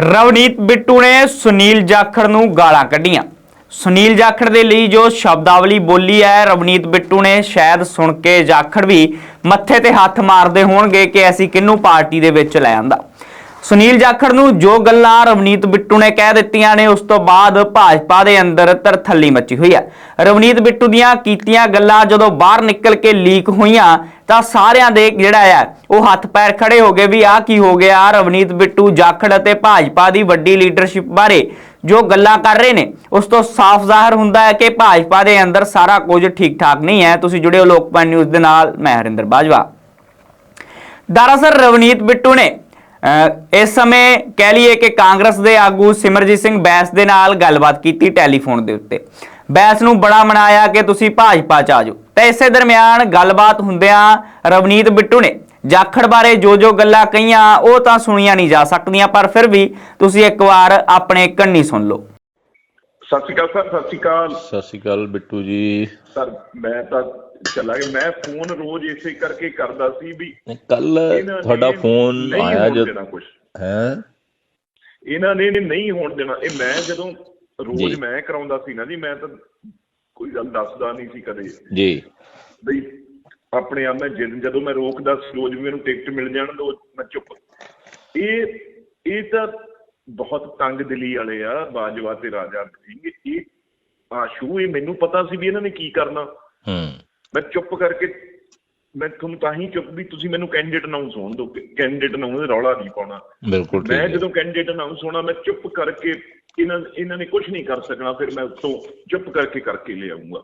ਰਵਨੀਤ ਬਿੱਟੂ ਨੇ ਸੁਨੀਲ ਜਾਖੜ ਨੂੰ ਗਾਲਾਂ ਕੱਢੀਆਂ। ਸੁਨੀਲ ਜਾਖੜ ਦੇ ਲਈ ਜੋ ਸ਼ਬਦਾਵਲੀ ਬੋਲੀ ਹੈ, ਰਵਨੀਤ ਬਿੱਟੂ ਨੇ ਸ਼ਾਇਦ ਸੁਣ ਕੇ ਜਾਖੜ ਵੀ ਮੱਥੇ ਤੇ ਹੱਥ ਮਾਰਦੇ ਹੋਣਗੇ ਕਿ ਅਸੀਂ ਕਿਹਨੂੰ ਪਾਰਟੀ ਦੇ ਵਿੱਚ ਲੈ ਆਂਦਾ। ਸੁਨੀਲ ਜਾਖੜ ਨੂੰ ਜੋ ਗੱਲਾਂ ਰਵਨੀਤ ਬਿੱਟੂ ਨੇ ਕਹਿ ਦਿੱਤੀਆਂ ਨੇ, ਉਸ ਤੋਂ ਬਾਅਦ ਭਾਜਪਾ ਦੇ ਅੰਦਰ ਤਰਥੱਲੀ ਮੱਚੀ ਹੋਈ ਹੈ। ਰਵਨੀਤ ਬਿੱਟੂ ਦੀਆਂ ਕੀਤੀਆਂ ਗੱਲਾਂ ਜਦੋਂ ਬਾਹਰ ਨਿਕਲ ਕੇ ਲੀਕ ਹੋਈਆਂ, ਤਾਂ ਸਾਰਿਆਂ ਦੇ ਜਿਹੜਾ ਹੈ ਉਹ ਹੱਥ ਪੈਰ ਖੜੇ ਹੋ ਗਏ ਵੀ ਆਹ ਕੀ ਹੋ ਗਿਆ? ਰਵਨੀਤ ਬਿੱਟੂ, ਜਾਖੜ ਅਤੇ ਭਾਜਪਾ ਦੀ ਵੱਡੀ ਲੀਡਰਸ਼ਿਪ ਬਾਰੇ ਜੋ ਗੱਲਾਂ ਕਰ ਰਹੇ ਨੇ, ਉਸ ਤੋਂ ਸਾਫ਼ ਜ਼ਾਹਰ ਹੁੰਦਾ ਹੈ ਕਿ ਭਾਜਪਾ ਦੇ ਅੰਦਰ ਸਾਰਾ ਕੁਝ ਠੀਕ ਠਾਕ ਨਹੀਂ ਹੈ। ਤੁਸੀਂ ਜੁੜੇ ਹੋ ਲੋਕਪਾਲ ਨਿਊਜ਼ ਦੇ ਨਾਲ, ਮੈਂ ਹਰਿੰਦਰ ਬਾਜਵਾ। ਦਰਅਸਲ ਰਵਨੀਤ ਬਿੱਟੂ ਨੇ ਇਸ ਸਮੇਂ ਕਹਿ ਲਈਏ ਕਿ ਕਾਂਗਰਸ ਦੇ ਆਗੂ ਸਿਮਰਜੀਤ ਸਿੰਘ ਬੈਸ ਦੇ ਨਾਲ ਗੱਲਬਾਤ ਕੀਤੀ ਟੈਲੀਫੋਨ ਦੇ ਉੱਤੇ। ਬੈਸ ਨੂੰ ਬੜਾ ਮਨਾਇਆ ਕਿ ਤੁਸੀਂ ਭਾਜਪਾ ਚ ਆ ਜਾਓ। ਤੇ ਇਸੇ ਦਰਮਿਆਨ ਗੱਲਬਾਤ ਹੁੰਦਿਆਂ ਰਵਨੀਤ ਬਿੱਟੂ ਨੇ ਜਾਖੜ ਬਾਰੇ ਜੋ ਜੋ ਗੱਲਾਂ ਕਹੀਆਂ ਉਹ ਤਾਂ ਸੁਣੀਆਂ ਨਹੀਂ ਜਾ ਸਕਦੀਆਂ ਪਰ ਫਿਰ ਵੀ ਤੁਸੀਂ ਇੱਕ ਵਾਰ ਆਪਣੇ ਕੰਨੀ ਸੁਣ ਲਓ। ਸਤਿ ਸ਼੍ਰੀ ਅਕਾਲ ਸਰ ਸਤਿ ਸ਼੍ਰੀ ਅਕਾਲ। ਸਤਿ ਸ਼੍ਰੀ ਅਕਾਲ ਬਿੱਟੂ ਜੀ। ਸਰ ਮੈਂ ਤਾਂ ਚਲਾ ਗਿਆ ਮੈਂ ਫੋਨ ਰੋਜ਼ ਇਸੇ ਕਰਕੇ ਕਰਦਾ ਸੀ ਵੀ ਕੱਲ ਤੁਹਾਡਾ ਫੋਨ ਆਇਆ ਜਦ ਹੈ? ਇਹਨਾਂ ਨੇ ਨਹੀਂ ਹੋਣ ਦੇਣਾ। ਇਹ ਮੈਂ ਜਦੋਂ ਰੋਜ਼। ਮੈਂ ਕਰਾਉਂਦਾ ਸੀ ਨਾ ਜੀ ਮੈਂ ਤਾਂ ਕੋਈ ਗੱਲ ਦੱਸਦਾ ਨਹੀਂ ਸੀ ਕਦੇ। ਜੀ। ਬਈ ਆਪਣੇ ਆਪ ਮੈਂ ਜਿੱਦ- ਜਦੋਂ ਮੈਂ ਰੋਕਦਾ ਸੀ ਰੋਜ਼ ਮੈਨੂੰ ਟਿਕਟ ਮਿਲ ਜਾਣ ਦੋ ਮੈਂ ਚੁੱਪ। ਇਹ ਇਹ ਤਾਂ ਬਹੁਤ ਤੰਗ ਦਿਲੀ ਵਾਲੇ ਆ ਬਾਜਵਾ ਤੇ ਰਾਜਾ ਸਿੰਘ। ਇਹ ਆਸ਼ੂ ਇਹ ਮੈਨੂੰ ਪਤਾ ਸੀ ਵੀ ਇਹਨਾਂ ਨੇ ਕੀ ਕਰਨਾ। ਹੂੰ। ਮੈਂ ਚੁੱਪ ਕਰਕੇ ਮੈਂ ਤੁਹਾਨੂੰ ਤਾਂ ਹੀ ਚੁੱਪ ਵੀ ਤੁਸੀਂ ਮੈਨੂੰ ਕੈਂਡੀਡੇਟ ਅਨਾਉਂਸ ਹੋਣ ਦਿਓ ਕੈਂਡੀਡੇਟ ਅਨਾਉਂਸ ਰੌਲਾ ਨਹੀਂ ਪਾਉਣਾ। ਬਿਲਕੁਲ ਠੀਕ ਮੈਂ ਜਦੋਂ ਕੈਂਡੀਡੇਟ ਅਨਾਉਂਸ ਹੋਣਾ ਮੈਂ ਚੁੱਪ ਕਰਕੇ ਇਹਨਾਂ ਇਹਨਾਂ ਨੇ ਕੁਝ ਨਹੀਂ ਕਰ ਸਕਣਾ ਫਿਰ ਮੈਂ ਉੱਥੋਂ ਚੁੱਪ ਕਰਕੇ ਕਰਕੇ ਲੈ ਆਉਂਗਾ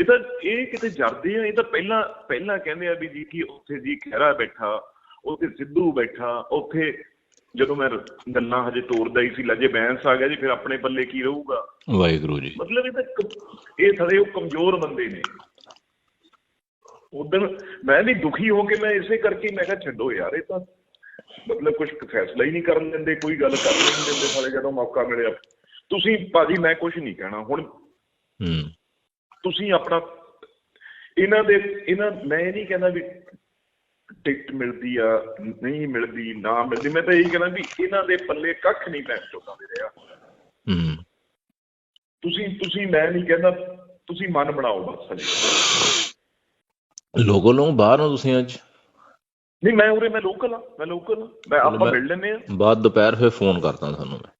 ਇਹ ਤਾਂ ਇਹ ਕਿਤੇ ਜਰਦੇ ਆ ਇਹ ਤਾਂ ਪਹਿਲਾਂ ਪਹਿਲਾਂ ਕਹਿੰਦੇ ਆ ਵੀ ਜੀ ਕਿ ਉੱਥੇ ਜੀ ਖਹਿਰਾ ਬੈਠਾ ਉੱਥੇ ਸਿੱਧੂ ਬੈਠਾ ਉੱਥੇ ਜਦੋਂ ਮੈਂ ਗੱਲਾਂ ਹਜੇ ਤੋਰਦਾ ਹੀ ਸੀ ਲੱਜੇ ਬੈਂਸ ਆ ਗਿਆ ਜੀ ਫਿਰ ਆਪਣੇ ਪੱਲੇ ਕੀ ਰਹੂਗਾ? ਵਾਹਿਗੁਰੂ ਜੀ। ਮਤਲਬ ਇਹ ਤਾਂ ਇਹ ਥੜੇ ਉਹ ਕਮਜ਼ੋਰ ਬੰਦੇ ਨੇ। ਉਦੋਂ ਮੈਂ ਵੀ ਦੁਖੀ ਹੋ ਕੇ ਮੈਂ ਇਸੇ ਕਰਕੇ ਮੈਂ ਕਿਹਾ ਛੱਡੋ ਯਾਰ ਇਹ ਤਾਂ ਮਤਲਬ ਕੁਝ ਫੈਸਲਾ ਹੀ ਨਹੀਂ ਕਰਨ ਦਿੰਦੇ ਕੋਈ ਗੱਲ ਕਰਨ ਹੀ ਨਹੀਂ ਦਿੰਦੇ ਸਾਲੇ ਜਦੋਂ ਮੌਕਾ ਮਿਲਿਆ। ਤੁਸੀਂ ਭਾਜੀ ਮੈਂ ਕੁਝ ਨਹੀਂ ਕਹਿਣਾ ਹੁਣ ਹੂੰ। ਤੁਸੀਂ ਆਪਣਾ ਇਹਨਾਂ ਦੇ ਇਹਨਾਂ ਮੈਂ ਇਹ ਨਹੀਂ ਕਹਿੰਦਾ ਵੀ ਟਿਕਟ ਮਿਲਦੀ ਆ ਨਹੀਂ ਮਿਲਦੀ ਨਾ ਮਿਲਦੀ ਮੈਂ ਤਾਂ ਇਹੀ ਕਹਿੰਦਾ ਵੀ ਇਹਨਾਂ ਦੇ ਪੱਲੇ ਕੱਖ ਨਹੀਂ ਪੈਣ ਚੁੱਕਾ ਦੇ ਰਿਹਾ। ਹੂੰ। ਤੁਸੀਂ ਤੁਸੀਂ ਮੈਂ ਨਹੀਂ ਕਹਿੰਦਾ ਤੁਸੀਂ ਮਨ ਬਣਾਓ ਬਸ ਹਜੇ। ਲੋਗੋ ਨੂੰ ਬਾਹਰ ਨੂੰ ਤੁਸੀਂ ਅੱਜ? ਨਹੀਂ ਮੈਂ ਉਰੇ ਮੈਂ ਲੋਕਲ ਆ ਮੈਂ ਲੋਕਲ ਮੈਂ ਆਪਾਂ ਮਿਲ ਲੈਂਦੇ ਆ ਬਾਅਦ ਦੁਪਹਿਰ ਫਿਰ ਫੋਨ ਕਰਦਾ ਤੁਹਾਨੂੰ ਮੈਂ।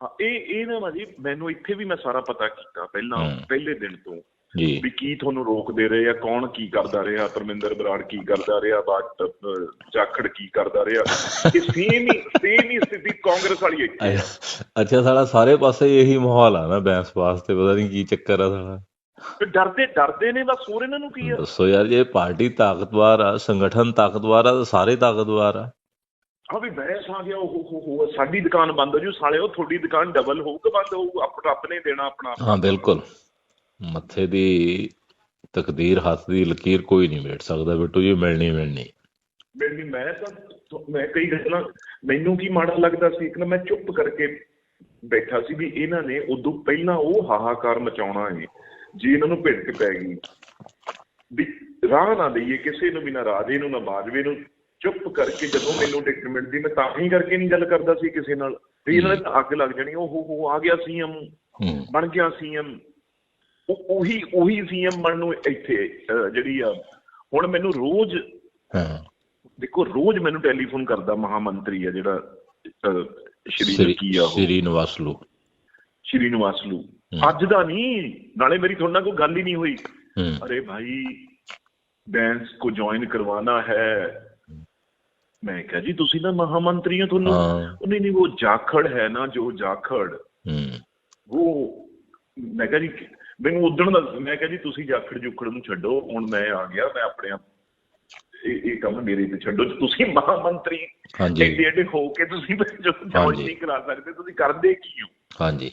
ਹਾਂ ਇਹ ਇਹ ਨਾ ਭਾਜੀ ਮੈਨੂੰ ਇੱਥੇ ਵੀ ਮੈਂ ਸਾਰਾ ਪਤਾ ਕੀਤਾ ਪਹਿਲਾਂ। ਪਹਿਲੇ ਦਿਨ ਤੋਂ ਜੀ। ਵੀ ਕੀ ਤੁਹਾਨੂੰ ਰੋਕਦੇ ਰਹੇ ਆ ਕੌਣ ਕੀ ਕਰਦਾ ਰਿਹਾ ਪਰਮਿੰਦਰ ਬਰਾੜ ਕੀ ਕਰਦਾ ਰਿਹਾ ਬਾਟ ਜਾਖੜ ਕੀ ਕਰਦਾ ਰਿਹਾ। ਇਹ ਸੇਮ ਹੀ ਸੇਮ ਹੀ ਸਥਿਤੀ ਕਾਂਗਰਸ ਵਾਲੀ ਹੈ। ਅੱਛਾ ਸਾਲਾ ਸਾਰੇ ਪਾਸੇ ਇਹੀ ਮਾਹੌਲ ਆ ਨਾ ਬੈਂਸ ਵਾਸਤੇ ਪਤਾ ਨਹੀਂ ਕੀ ਚੱਕਰ ਆ ਸਾਲਾ ਡਰਦੇ ਡਰਦੇ ਨੇ ਬਸ ਹੋਰ ਇਹਨਾਂ ਨੂੰ ਕੀ ਆ? ਦੱਸੋ ਯਾਰ ਜੇ ਪਾਰਟੀ ਤਾਕਤਵਰ ਆ ਸੰਗਠਨ ਤਾਕਤਵਰ ਆ ਤਾਂ ਸਾਰੇ ਤਾਕਤਵਰ ਆ। ਆ ਵੀ ਬਹਿਸ ਆ ਗਿਆ ਉਹ ਹੋ ਹੋ ਸਾਡੀ ਦੁਕਾਨ ਬੰਦ ਹੋ ਜੂ ਸਾਲੇ ਉਹ ਤੁਹਾਡੀ ਦੁਕਾਨ ਡਬਲ ਹੋਊ ਕਿ ਬੰਦ ਹੋਊ ਆਪ ਰੱਬ ਨੇ ਦੇਣਾ ਆਪਣਾ। ਹਾਂ ਬਿਲਕੁਲ। ਮੱਥੇ ਦੀ ਤਕਦੀਰ ਹੱਥ ਦੀ ਲਕੀਰ ਕੋਈ ਨਹੀਂ ਮੇਟ ਸਕਦਾ ਬਿੱਟੂ ਜੀ ਮਿਲਣੀ ਮਿਲਣੀ। ਮੈਨੂੰ ਮੈਂ ਤਾਂ ਮੈਂ ਕਈ ਗੱਲਾਂ ਮੈਨੂੰ ਕੀ ਮਾੜਾ ਲੱਗਦਾ ਸੀ ਨਾ ਮੈਂ ਚੁੱਪ ਕਰਕੇ ਬੈਠਾ ਸੀ ਵੀ ਇਹਨਾਂ ਨੇ ਉਦੋਂ ਪਹਿਲਾਂ ਉਹ ਹਾਹਾਕਾਰ ਮਚਾਉਣਾ ਹੈ ਜੇ ਇਹਨਾਂ ਨੂੰ ਭਿੜਕ ਪੈ ਗਈ ਵੀ ਰਾਹ ਨਾ ਦਈਏ ਕਿਸੇ ਨੂੰ ਵੀ ਨਾ ਰਾਜੇ ਨੂੰ ਨਾ ਬਾਜਵੇ ਨੂੰ ਚੁੱਪ ਕਰਕੇ ਜਦੋਂ ਮੈਨੂੰ ਟਿਕਟ ਮਿਲਦੀ ਮੈਂ ਤਾਂ ਹੀ ਕਰਕੇ ਨਹੀਂ ਗੱਲ ਕਰਦਾ ਸੀ ਕਿਸੇ ਨਾਲ। ਵੀ ਇਹਨਾਂ ਨੇ ਅੱਗ ਲੱਗ ਜਾਣੀ ਉਹ ਹੋ ਆ ਗਿਆ ਸੀਐਮ ਬਣ ਗਿਆ ਸੀਐਮ ਉਹ ਉਹੀ ਉਹੀ ਸੀਐਮ ਬਣਨ ਨੂੰ ਇੱਥੇ ਜਿਹੜੀ ਆ ਹੁਣ ਮੈਨੂੰ ਰੋਜ਼ ਹਾਂ। ਦੇਖੋ ਰੋਜ਼ ਮੈਨੂੰ ਟੈਲੀਫੋਨ ਕਰਦਾ ਮਹਾਮੰਤਰੀ ਆ ਜਿਹੜਾ ਸ਼੍ਰੀ ਸ੍ਰੀ ਕੀ ਆ ਉਹ। ਸ੍ਰੀ ਨਿਵਾਸਲੂ ਸ਼੍ਰੀ ਨਿਵਾਸਲੂ। ਅੱਜ ਦਾ ਨਹੀਂ ਨਾਲੇ ਮੇਰੀ ਤੁਹਾਡੇ ਨਾਲ ਕੋਈ ਗੱਲ ਹੀ ਨਹੀਂ ਹੋਈ। ਅਰੇ ਭਾਈ ਬੈਂਸ ਕੋ ਜੁਆਇਨ ਕਰਵਾਣਾ ਹੈ। ਮੈਂ ਕਿਹਾ ਜੀ ਤੁਸੀਂ ਨਾ ਮਹਾਮੰਤਰੀ ਹੋ ਤੁਹਾਨੂੰ। ਨਹੀਂ ਨਹੀਂ ਉਹ ਜਾਖੜ ਹੈ ਨਾ ਜੋ ਜਾਖੜ। ਉਹ ਮੈਂ ਕਿਹਾ ਜੀ ਮੈਨੂੰ ਉਦਣ ਦਾ ਮੈਂ ਕਿਹਾ ਜੀ ਤੁਸੀਂ ਜਾਖੜ ਜੁਖੜ ਨੂੰ ਛੱਡੋ। ਹੁਣ ਮੈਂ ਆ ਗਿਆ ਮੈਂ ਆਪਣੇ ਆਪ ਇਹ ਇਹ ਕੰਮ ਮੇਰੇ ਤੇ ਛੱਡੋ। ਤੁਸੀਂ ਮਹਾਮੰਤਰੀ ਹਾਂਜੀ। ਐਡੇ ਹੋ ਕੇ ਤੁਸੀਂ ਜੋ ਜੁਆਇਨ ਨਹੀਂ ਕਰਾ ਸਕਦੇ। ਤੁਸੀਂ ਕਰਦੇ ਕੀ ਹੋ? ਹਾਂਜੀ।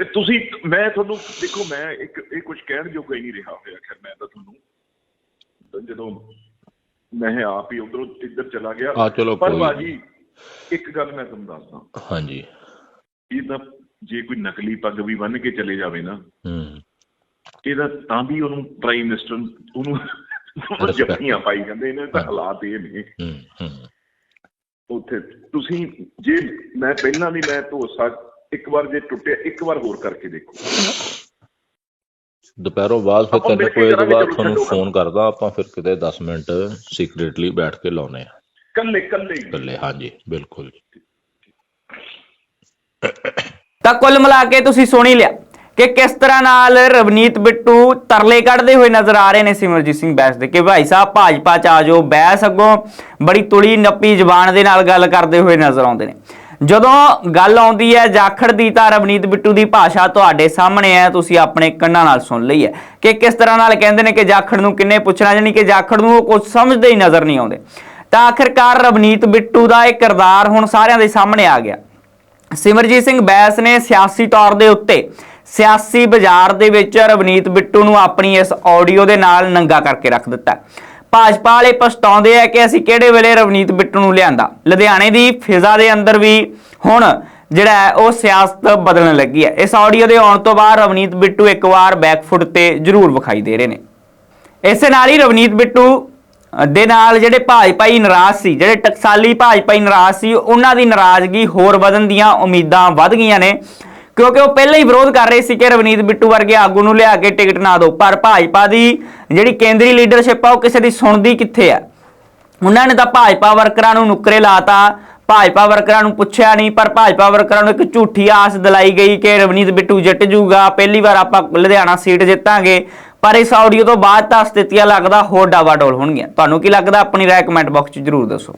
ਤੇ ਤੁਸੀਂ ਮੈਂ ਤੁਹਾਨੂੰ ਦੇਖੋ ਮੈਂ ਇੱਕ ਇਹ ਕੁਝ ਕਹਿਣ ਜੋਗਾ ਹੀ ਨਹੀਂ ਰਿਹਾ ਹੋਇਆ ਖੈਰ ਮੈਂ ਤਾਂ ਤੁਹਾਨੂੰ ਜਦੋਂ ਮੈਂ ਆਪ ਹੀ ਉਧਰੋਂ ਇੱਧਰ ਚਲਾ ਗਿਆ ਆ ਚਲੋ ਪਰ ਬਾਜੀ ਇੱਕ ਗੱਲ ਮੈਂ ਤੁਹਾਨੂੰ ਦੱਸਦਾ। ਹਾਂਜੀ। ਇਹ ਤਾਂ ਜੇ ਕੋਈ ਨਕਲੀ ਪੱਗ ਵੀ ਬੰਨ ਕੇ ਚਲੇ ਜਾਵੇ ਨਾ ਹੂੰ। ਇਹਦਾ ਤਾਂ ਵੀ ਉਹਨੂੰ ਪ੍ਰਾਈਮ ਮਿਨਿਸਟਰ ਉਹਨੂੰ. ਜੱਫੀਆਂ ਪਾਈ ਜਾਂਦੇ ਇਹਨਾਂ ਤਾਂ ਹਾਲਾਤ ਇਹ ਨੇ। ਹੂੰ ਹੂੰ। ਉੱਥੇ ਤੁਸੀਂ ਜੇ ਮੈਂ ਪਹਿਲਾਂ ਵੀ ਮੈਂ ਸਕ ਇੱਕ ਵਾਰ ਜੇ ਟੁੱਟਿਆ ਇੱਕ ਵਾਰ ਹੋਰ ਕਰਕੇ ਦੇਖੋ। ਦੁਪਹਿਰੋਂ ਬਾਅਦ ਫਿਰ ਤਿੰਨ ਮਿਲ ਕੁ ਕੇ ਵਜੇ ਤੋਂ ਕਰਾਂਗੇ, ਬਾਅਦ ਤੁਹਾਨੂੰ ਫੋਨ ਕਰਦਾ ਆਪਾਂ ਫਿਰ ਕਿਤੇ 10 ਮਿੰਟ ਸੀਕ੍ਰੀਟਲੀ ਬੈਠ ਕੇ ਲਾਉਨੇ ਆ ਕੱਲੇ ਕੱਲੇ ਹੀ। ਇਕੱਲੇ ਹਾਂਜੀ ਬਿਲਕੁਲ। ਤਾਂ ਕੁੱਲ ਮਿਲਾ ਕੇ ਤੁਸੀਂ ਸੁਣ ਲਿਆ ਕਿ ਕਿਸ ਤਰ੍ਹਾਂ ਨਾਲ ਰਵਨੀਤ ਬਿੱਟੂ ਤਰਲੇ ਕੱਢਦੇ ਹੋਏ ਨਜ਼ਰ ਆ ਰਹੇ ਨੇ ਸਿਮਰਜੀਤ ਸਿੰਘ ਬੈਸ ਦੇ ਕਿ ਭਾਈ ਸਾਹਿਬ ਭਾਜਪਾ ਚ ਆ ਜਾਓ ਬੈਸ ਅੱਗੋਂ ਬੜੀ ਤੁਲੀ ਨੱਪੀ ਜ਼ਬਾਨ ਦੇ ਨਾਲ ਗੱਲ ਕਰਦੇ ਹੋਏ ਨਜ਼ਰ ਆਉਂਦੇ ਨੇ। ਜਦੋਂ ਗੱਲ ਆਉਂਦੀ ਹੈ ਜਾਖੜ ਦੀ ਤਾਂ ਰਵਨੀਤ ਬਿੱਟੂ ਦੀ ਭਾਸ਼ਾ ਤੁਹਾਡੇ ਸਾਹਮਣੇ ਹੈ, ਤੁਸੀਂ ਆਪਣੇ ਕੰਨਾਂ ਨਾਲ ਸੁਣ ਲਈ ਹੈ ਕਿ ਕਿਸ ਤਰ੍ਹਾਂ ਨਾਲ ਕਹਿੰਦੇ ਨੇ ਕਿ ਜਾਖੜ ਨੂੰ ਕਿੰਨੇ ਪੁੱਛਣਾ ਜਾਨੀ ਕਿ ਜਾਖੜ ਨੂੰ ਉਹ ਕੁਝ ਸਮਝਦੇ ਹੀ ਨਜ਼ਰ ਨਹੀਂ ਆਉਂਦੇ। ਤਾਂ ਆਖਿਰਕਾਰ ਰਵਨੀਤ ਬਿੱਟੂ ਦਾ ਇਹ ਕਿਰਦਾਰ ਹੁਣ ਸਾਰਿਆਂ ਦੇ ਸਾਹਮਣੇ ਆ ਗਿਆ। ਸਿਮਰਜੀਤ ਸਿੰਘ ਬੈਸ ਨੇ ਸਿਆਸੀ ਤੌਰ ਦੇ ਉੱਤੇ ਸਿਆਸੀ ਬਾਜ਼ਾਰ ਦੇ ਵਿੱਚ ਰਵਨੀਤ ਬਿੱਟੂ ਨੂੰ ਆਪਣੀ ਇਸ ਆਡੀਓ ਦੇ ਨਾਲ ਨੰਗਾ ਕਰਕੇ ਰੱਖ ਦਿੱਤਾ। ਭਾਜਪਾ ਵਾਲੇ ਪਛਤਾਉਂਦੇ ਆ ਕਿ ਅਸੀਂ ਕਿਹੜੇ ਵੇਲੇ ਰਵਨੀਤ ਬਿੱਟੂ ਨੂੰ ਲਿਆਂਦਾ। ਲੁਧਿਆਣੇ ਦੀ ਫਿਜ਼ਾ ਦੇ ਅੰਦਰ ਵੀ ਹੁਣ ਜਿਹੜਾ ਹੈ ਉਹ ਸਿਆਸਤ ਬਦਲਣ ਲੱਗੀ ਹੈ। ਇਸ ਆਡੀਓ ਦੇ ਆਉਣ ਤੋਂ ਬਾਅਦ ਰਵਨੀਤ ਬਿੱਟੂ ਇੱਕ ਵਾਰ ਬੈਕਫੁੱਟ ਤੇ ਜ਼ਰੂਰ ਵਿਖਾਈ ਦੇ ਰਹੇ ਨੇ। ਇਸੇ ਨਾਲ ਹੀ ਰਵਨੀਤ ਬਿੱਟੂ ਦੇ ਨਾਲ ਜਿਹੜੇ ਭਾਜਪਾਈ ਨਾਰਾਜ਼ ਸੀ, ਜਿਹੜੇ ਟਕਸਾਲੀ ਭਾਜਪਾਈ ਨਾਰਾਜ਼ ਸੀ, ਉਹਨਾਂ ਦੀ ਨਾਰਾਜ਼ਗੀ ਹੋਰ ਵਧਣ ਦੀਆਂ ਉਮੀਦਾਂ ਵੱਧ ਗਈਆਂ ਨੇ। ਕਿਉਂਕਿ ਉਹ ਪਹਿਲਾਂ ਹੀ ਵਿਰੋਧ ਕਰ ਰਹੇ ਸੀ ਕਿ ਰਵਨੀਤ ਬਿੱਟੂ ਵਰਗੇ ਆਗੂ ਨੂੰ ਲਿਆ ਕੇ ਟਿਕਟ ਨਾ ਦਿਓ। ਪਰ ਭਾਜਪਾ ਦੀ ਜਿਹੜੀ ਕੇਂਦਰੀ ਲੀਡਰਸ਼ਿਪ ਆ, ਉਹ ਕਿਸੇ ਦੀ ਸੁਣਦੀ ਕਿੱਥੇ ਆ? ਉਹਨਾਂ ਨੇ ਤਾਂ ਭਾਜਪਾ ਵਰਕਰਾਂ ਨੂੰ ਨੁਕਰੇ ਲਾਤਾ। ਭਾਜਪਾ ਵਰਕਰਾਂ ਨੂੰ ਪੁੱਛਿਆ ਨਹੀਂ, ਪਰ ਭਾਜਪਾ ਵਰਕਰਾਂ ਨੂੰ ਇੱਕ ਝੂਠੀ ਆਸ ਦਿਲਾਈ ਗਈ ਕਿ ਰਵਨੀਤ ਬਿੱਟੂ ਜਿੱਤ ਜੂਗਾ। ਪਹਿਲੀ ਵਾਰ ਆਪਾਂ ਲੁਧਿਆਣਾ ਸੀਟ ਜਿੱਤਾਂਗੇ। ਪਰ ਇਸ ਆਡੀਓ ਤੋਂ ਬਾਅਦ ਤਾਂ ਸਥਿਤੀਆਂ ਲੱਗਦਾ ਹੋਰ ਡਾਵਾਡੋਲ ਹੋਣਗੀਆਂ। ਤੁਹਾਨੂੰ ਕੀ ਲੱਗਦਾ? ਆਪਣੀ ਰਾਏ ਕਮੈਂਟ ਬਾਕਸ 'ਚ ਜਰੂਰ ਦੱਸੋ।